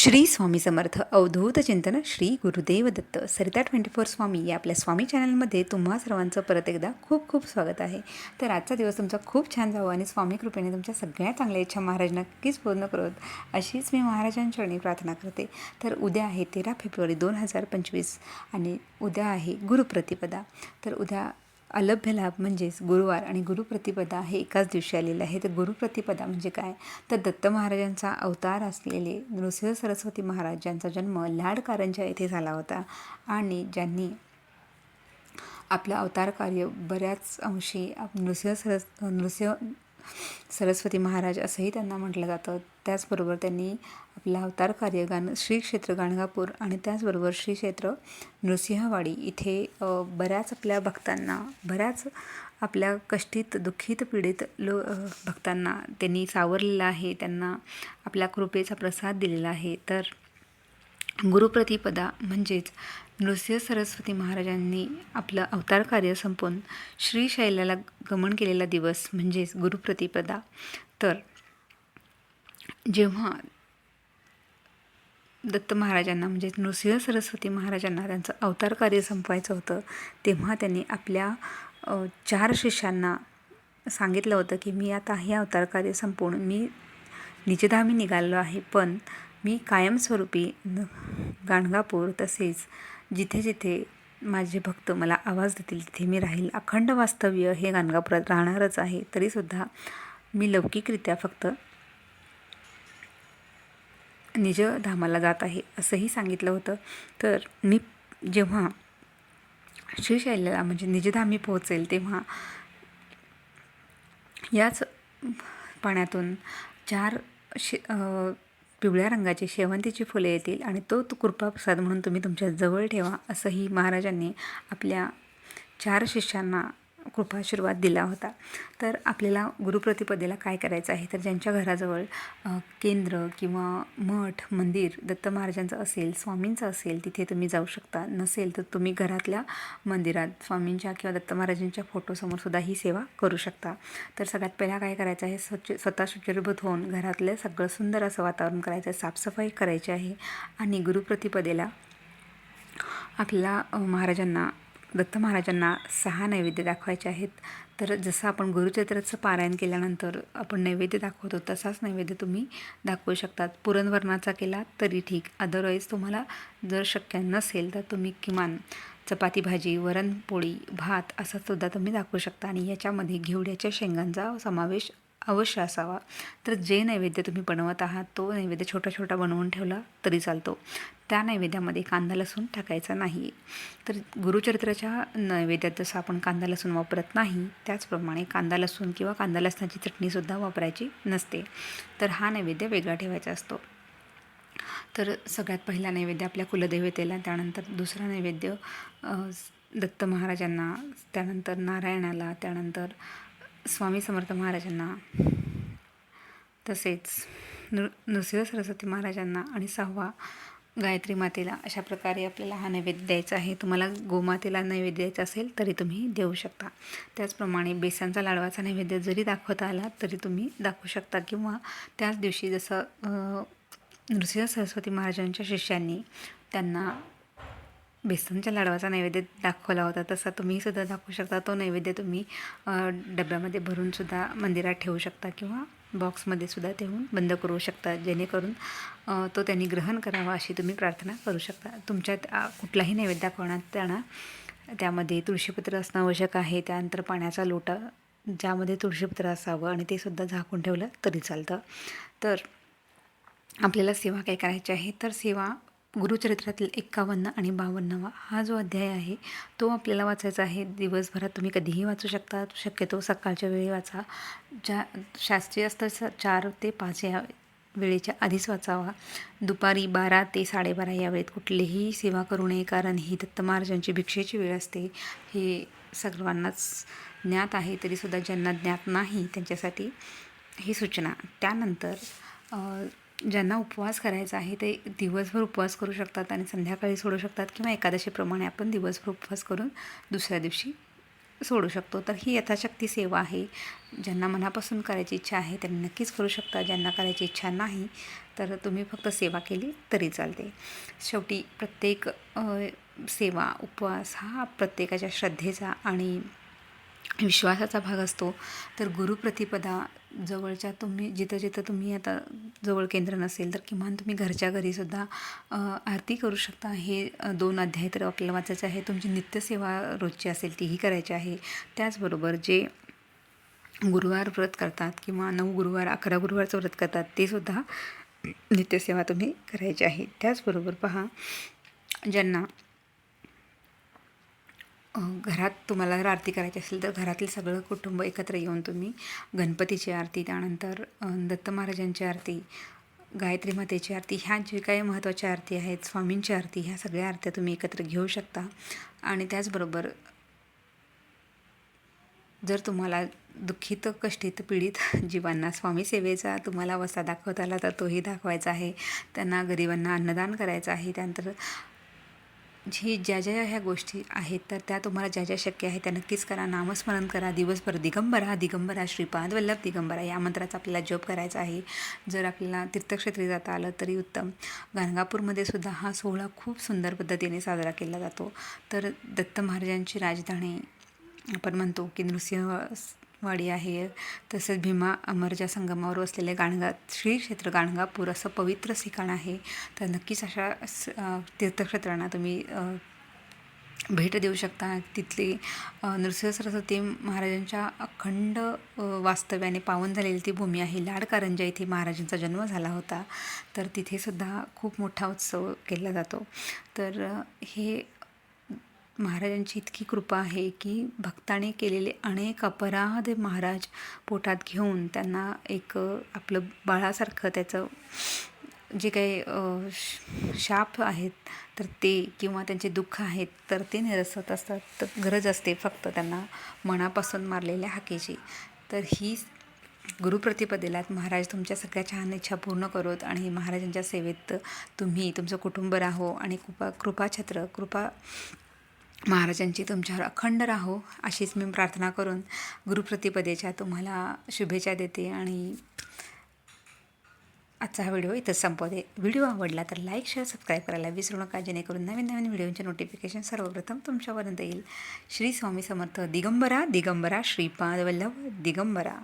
श्री स्वामी समर्थ अवधूत चिंतन श्री गुरुदेव दत्त सरिता ट्वेंटी फोर स्वामी या आपल्या स्वामी चॅनलमध्ये तुम्हा सर्वांचं परत एकदा खूप खूप स्वागत आहे. तर आजचा दिवस तुमचा खूप छान जावं आणि स्वामी कृपेने तुमच्या सगळ्या चांगल्या इच्छा महाराज नक्कीच पूर्ण करत. अशीच मी महाराजांचरणी प्रार्थना करते. तर उद्या आहे तेरा फेब्रुवारी दोन हजार पंचवीस आणि उद्या आहे गुरुप्रतिपदा. तर उद्या अलभ्य लाभ म्हणजेच गुरुवार आणि गुरुप्रतिपदा हे एकाच दिवशी आलेलं आहे. तर गुरुप्रतिपदा म्हणजे काय? तर दत्त महाराजांचा अवतार असलेले नृसिंह सरस्वती महाराज ज्यांचा जन्म लाड कारंजा येथे झाला होता. आणि ज्यांनी आपलं अवतार कार्य बऱ्याच अंशी आप- नृसिंह सरस नृसिंह सरस्वती महाराज असंही त्यांना म्हटलं जातं. त्याचबरोबर त्यांनी आपलं अवतार कार्य गाण श्री क्षेत्र गाणगापूर आणि त्याचबरोबर श्री क्षेत्र नृसिंहवाडी इथे बऱ्याच आपल्या भक्तांना बऱ्याच आपल्या कष्टीत दुःखित पीडित लो भक्तांना त्यांनी सावरलेलं आहे. त्यांना आपल्या कृपेचा प्रसाद दिलेला आहे. तर गुरुप्रतिपदा म्हणजेच नृसिंह सरस्वती महाराजांनी आपलं अवतार कार्य संपवून श्रीशैल्याला गमन केलेला दिवस म्हणजेच गुरुप्रतिपदा. तर जेव्हा दत्त महाराजांना म्हणजेच नृसिंह सरस्वती महाराजांना त्यांचं अवतार कार्य संपवायचं होतं तेव्हा त्यांनी आपल्या चार शिष्यांना सांगितलं होतं की मी आता हे अवतार कार्य संपवून मी निजधामी निघालो आहे पण मी कायमस्वरूपी न गाणगापूर तसेच जिथे जिथे माझे भक्त मला आवाज देतील तिथे मी राहील. अखंड वास्तव्य हे गाणगापुरात राहणारच आहे. तरीसुद्धा मी लौकिकरित्या फक्त निजधामाला जात आहे असंही सांगितलं होतं. तर मी जेव्हा श्रीशैल्याला म्हणजे निजधामी पोहोचेल तेव्हा याच पाण्यातून चार शे पिवळ्या रंगाची शेवंतीची फुले येतील आणि तो तो कृपाप्रसाद म्हणून तुम्ही तुमच्या जवळ ठेवा असंही महाराजांनी आपल्या चार शिष्यांना कृपाशीर्वाद दिला होता. तर आपल्याला गुरुप्रतिपदेला काय करायचं आहे? तर ज्यांच्या घराजवळ केंद्र किंवा मठ मंदिर दत्त महाराजांचं असेल स्वामींचं असेल तिथे तुम्ही जाऊ शकता. नसेल तर तुम्ही घरातल्या मंदिरात स्वामींच्या किंवा दत्त महाराजांच्या फोटोसमोर सुद्धा ही सेवा करू शकता. तर सगळ्यात पहिला काय करायचं आहे? स्वच्छ स्वतः शुचिर्भूत होऊन घरातलं सगळं सुंदर असं वातावरण करायचं आहे. साफसफाई करायची आहे. आणि गुरुप्रतिपदेला आपल्याला महाराजांना दत्त महाराजांना सहा नैवेद्य दाखवायचे आहेत. तर जसं आपण गुरुचरित्राचं पारायण केल्यानंतर आपण नैवेद्य दाखवतो तसाच नैवेद्य तुम्ही दाखवू शकतात. पुरणवर्णाचा केला तरी ठीक. अदरवाईज तुम्हाला जर शक्य नसेल तर तुम्ही किमान चपाती भाजी वरणपोळी भात असं सुद्धा तुम्ही दाखवू शकता. आणि याच्यामध्ये घेवड्याच्या शेंगांचा समावेश अवश्य असावा. तर जे नैवेद्य तुम्ही बनवत आहात तो नैवेद्य छोटा छोटा बनवून ठेवला तरी चालतो. त्या नैवेद्यामध्ये कांदा लसूण टाकायचा नाही. तर गुरुचरित्राच्या नैवेद्यात जसं आपण कांदा लसूण वापरत नाही त्याचप्रमाणे कांदा लसूण किंवा कांदा लसणाची चटणीसुद्धा वापरायची नसते. तर हा नैवेद्य वेगळा ठेवायचा असतो. तर सगळ्यात पहिला नैवेद्य आपल्या कुलदेवतेला त्यानंतर दुसरा नैवेद्य दत्त महाराजांना त्यानंतर नारायणाला त्यानंतर स्वामी समर्थ महाराजांना तसेच नृ नृसिंह सरस्वती महाराजांना आणि सहावा गायत्री मातेला अशा प्रकारे आपल्याला हा नैवेद्य द्यायचा आहे. तुम्हाला गोमातेला नैवेद्य द्यायचा असेल तरी तुम्ही देऊ शकता. त्याचप्रमाणे बेसनचा लाडवाचा नैवेद्य जरी दाखवता आला तरी तुम्ही दाखवू शकता. किंवा त्याच दिवशी जसं नृसिंह सरस्वती महाराजांच्या शिष्यांनी त्यांना बेसनच्या लाडवाचा नैवेद्य दाखवला होता तसा तुम्हीसुद्धा दाखवू शकता. तो नैवेद्य तुम्ही डब्यामध्ये भरूनसुद्धा मंदिरात ठेवू शकता किंवा बॉक्समध्ये सुद्धा ठेवून बंद करू शकता जेणेकरून तो त्यांनी ग्रहण करावा अशी तुम्ही प्रार्थना करू शकता. तुमच्यात कुठलाही नैवेद्य दाखवण्यात त्यांना त्यामध्ये तुळशीपत्र असणं आवश्यक आहे. त्यानंतर पाण्याचा लोटा ज्यामध्ये तुळशीपत्र असावं आणि ते सुद्धा झाकून ठेवलं तरी चालतं. तर आपल्याला सेवा काय करायची आहे? तर सेवा गुरुचरित्रातील एक्कावन्न आणि बावन्नावा हा जो अध्याय आहे तो आपल्याला वाचायचा आहे. दिवसभरात तुम्ही कधीही वाचू शकता. शक्यतो सकाळच्या वेळी वाचा. ज्या शास्त्रीय असतं चार ते पाच या वेळेच्या आधीच वाचावा. दुपारी बारा ते साडेबारा या वेळेत कुठलीही सेवा करू नये कारण ही दत्त महाराजांची भिक्षेची वेळ असते. हे सर्वांनाच ज्ञात आहे तरीसुद्धा ज्यांना ज्ञात नाही त्यांच्यासाठी ही सूचना. त्यानंतर ज्यांना उपवास करायचा आहे ते दिवसभर उपवास करू शकतात आणि संध्याकाळी सोडू शकतात किंवा एकादशीप्रमाणे आपण दिवसभर उपवास करून दुसऱ्या दिवशी सोडू शकतो. तर ही यथाशक्ती सेवा आहे. ज्यांना मनापासून करायची इच्छा आहे त्यांनी नक्कीच करू शकता. ज्यांना करायची इच्छा नाही तर तुम्ही फक्त सेवा केली तरी चालते. शेवटी प्रत्येक सेवा उपवास हा प्रत्येकाच्या श्रद्धेचा आणि विश्वासाचा भाग असतो. तर गुरुप्रतिपदा जवळच्या तुम्ही जिथं जिथं तुम्ही आता जवळ केंद्र नसेल तर किमान तुम्ही घरच्या घरीसुद्धा आरती करू शकता. हे दोन अध्याय तर आपल्याला वाचायचं आहे तुमची नित्यसेवा रोजची असेल तीही करायची आहे. त्याचबरोबर जे गुरुवार व्रत करतात किंवा नऊ गुरुवार अकरा गुरुवारचं व्रत करतात ते सुद्धा नित्यसेवा तुम्ही करायची आहे. त्याचबरोबर पहा ज्यांना घरात तुम्हाला जर आरती करायची असेल तर घरातील सगळं कुटुंब एकत्र येऊन तुम्ही गणपतीची आरती त्यानंतर दत्त महाराजांची आरती गायत्री मातेची आरती ह्या जे काही महत्त्वाच्या आरती आहेत स्वामींची आरती ह्या सगळ्या आरत्या तुम्ही एकत्र घेऊ शकता. आणि त्याचबरोबर जर तुम्हाला दुःखित कष्टित पीडित जीवांना स्वामी सेवेचा तुम्हाला वसा दाखवता आला तर तोही दाखवायचा आहे. त्यांना गरिबांना अन्नदान करायचं आहे. त्यानंतर जी ज्या ज्या ह्या गोष्टी आहेत तर त्या तुम्हाला ज्या ज्या शक्य आहेत त्या नक्कीच करा. नामस्मरण करा. दिवसभर दिगंबरा दिगंबरा श्रीपाद वल्लभ दिगंबरा या मंत्राचा आपल्याला जप करायचा आहे. जर आपल्याला तीर्थक्षेत्री जाता आलं तरी उत्तम. गाणगापूरमध्ये सुद्धा हा सोहळा खूप सुंदर पद्धतीने साजरा केला जातो. तर दत्त महाराजांची राजधानी आपण म्हणतो की नृसिंह वाडी आहे. तसेच भीमा अमरच्या संगमावर वसलेले गाणगा श्री क्षेत्र गाणगापूर असं पवित्र ठिकाण आहे. तर नक्कीच अशा स- तीर्थक्षेत्रांना तुम्ही भेट देऊ शकता. तिथली नृसिंह सरस्वती महाराजांच्या अखंड वास्तव्याने पावन झालेली ती भूमी आहे. लाड कारंजा इथे महाराजांचा जन्म झाला होता. तर तिथेसुद्धा खूप मोठा उत्सव केला जातो. तर हे महाराजांची इतकी कृपा आहे की भक्ताने केलेले अनेक अपराध महाराज पोटात घेऊन त्यांना एक आपलं बाळासारखं त्याचं जे काही श- शाप आहेत तर ते किंवा त्यांचे दुःख आहेत तर ते निरसत असतात. तर गरज असते फक्त त्यांना मनापासून मारलेल्या हाकेची. तर ही गुरुप्रतिपदेला महाराज तुमच्या सगळ्या छान इच्छा पूर्ण करोत आणि महाराजांच्या सेवेत तुम्ही तुमचं कुटुंब राहो आणि कृपा कृपाछत्र कृपा महाराजांची तुमच्यावर अखंड राहो अशीच मी प्रार्थना करून गुरुप्रतिपदेच्या तुम्हाला शुभेच्छा देते आणि आजचा हा व्हिडिओ इथं संपवते. व्हिडिओ आवडला तर लाईक शेअर सबस्क्राईब करायला विसरू नका जेणेकरून नवीन नवीन व्हिडिओचे नोटिफिकेशन सर्वप्रथम तुमच्यापर्यंत येईल. श्री स्वामी समर्थ दिगंबरा दिगंबरा श्रीपाद वल्लभ दिगंबरा.